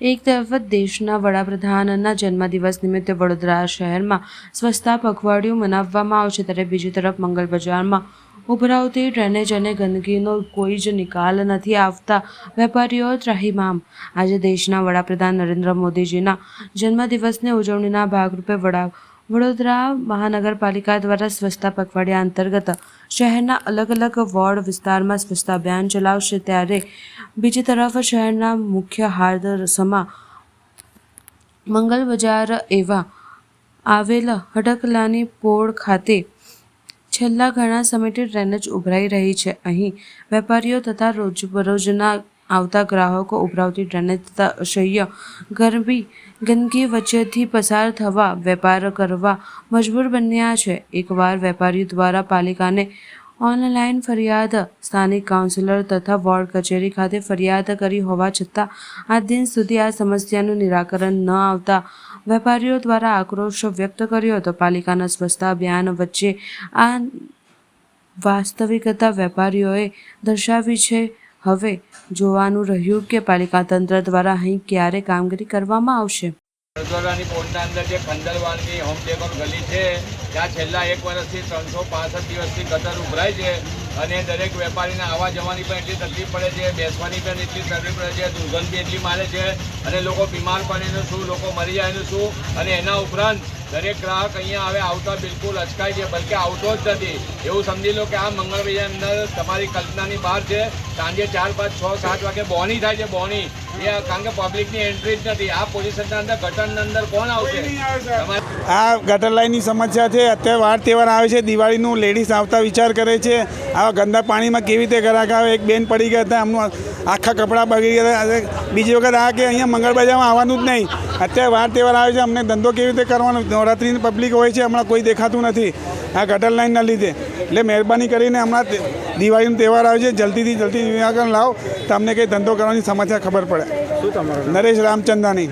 એક તરફ દેશના વડાપ્રધાનના જન્મદિવસ નિમિત્તે વડોદરા શહેરમાં સ્વચ્છતા પખવાડિયું મનાવવામાં આવશે ત્યારે બીજી તરફ મંગલ બજારમાં ઉભરાવતી ડ્રેનેજ અને ગંદકીનો કોઈ જ નિકાલ નથી આવતા. વેપારીઓ ત્રાહીમામ. આજે દેશના વડાપ્રધાન નરેન્દ્ર મોદીજીના જન્મદિવસની ઉજવણીના ભાગરૂપે વડા વડોદરા મહાનગરપાલિકા દ્વારા સ્વચ્છતા પખવાડિયા અંતર્ગત શહેરના અલગ અલગ વોર્ડ વિસ્તારમાં સ્વચ્છતા અભિયાન ચલાવશે ત્યારે બીજી તરફ શહેરના મુખ્ય હાર્દરસમાં મંગલ બજાર એવા આવેલ હડકલાની પોળ ખાતે છેલ્લા ઘણા સમયથી ડ્રેનેજ ઉભરાઈ રહી છે. અહીં વેપારીઓ તથા રોજબરોજના આવતા ગ્રાહકો ઉભરાવતી ડ્રેનેજ તથા અસહ્ય ગરમી ગંદકી વચ્ચેથી પસાર થવા, વેપાર કરવા મજબૂર બન્યા છે. એકવાર વેપારીઓ દ્વારા પાલિકાને ઓનલાઈન ફરિયાદ, સ્થાનિક કાઉન્સિલર તથા વોર્ડ કચેરી ખાતે ફરિયાદ કરી હોવા છતાં, આ દિન સુધી આ સમસ્યાનું નિરાકરણ ન આવતા વેપારીઓ દ્વારા આક્રોશ વ્યક્ત કર્યો હતો. પાલિકાના સ્વચ્છતા અભિયાન વચ્ચે આ વાસ્તવિકતા વેપારીઓએ દર્શાવી છે. હવે જોવાનું રહ્યું કે પાલિકા તંત્ર દ્વારા અહીં ક્યારે કામગીરી કરવામાં આવશે. અંદર જે ખંડલવાલની હોમ ટેબલ ગલી છે ત્યાં છેલ્લા એક વર્ષથી ત્રણસો પાસઠ દિવસથી ગટર ઉભરાય છે અને દરેક વેપારીને આવવા જવાની પણ એટલી તકલીફ પડે છે બેસવાની પણ એટલી તકલીફ પડે છે દુર્ગંધ બી એટલી મારે છે અને લોકો બીમાર પડે એનું શું લોકો મરી જાય એનું શું અને એના ઉપરાંત દરેક ગ્રાહક અહીંયા હવે આવતા બિલકુલ અચકાય છે બલકે આવતો જ નથી. એવું સમજી લો કે આ મંગળવારી અંદર તમારી કલ્પનાની બહાર છે સાંજે ચાર પાંચ છ સાત વાગે બોની થાય છે બોની. એ કારણ કે પબ્લિકની એન્ટ્રી જ નથી. આ પોઝિશનના અંદર ગટરના અંદર કોણ આવશે? આ ગટર લાઈનની સમસ્યા છે અત્યારે વાર તહેવાર આવે છે દિવાળીનું લેડીઝ આવતા વિચાર કરે છે આવા ગંદા પાણીમાં કેવી રીતે ગ્રાહક આવે એક બેન પડી ગયા હતા એમનું આખા કપડાં બગડી ગયા હતા બીજી વખત આ કે અહીંયા મંગળ બજારમાં આવવાનું જ નહીં. અત્યારે વાર તહેવાર આવે છે અમને ધંધો કેવી રીતે કરવાનો? નવરાત્રિની પબ્લિક હોય છે હમણાં કોઈ દેખાતું નથી આ ગટર લાઈનના લીધે. એટલે મહેરબાની કરીને હમણાં દિવાળીનો તહેવાર આવે છે જલ્દીથી જલ્દી નિરાકરણ લાવો તો અમને કંઈ ધંધો કરવાની સમસ્યા ખબર પડે. શું તમારું નરેશ રામચંદાની.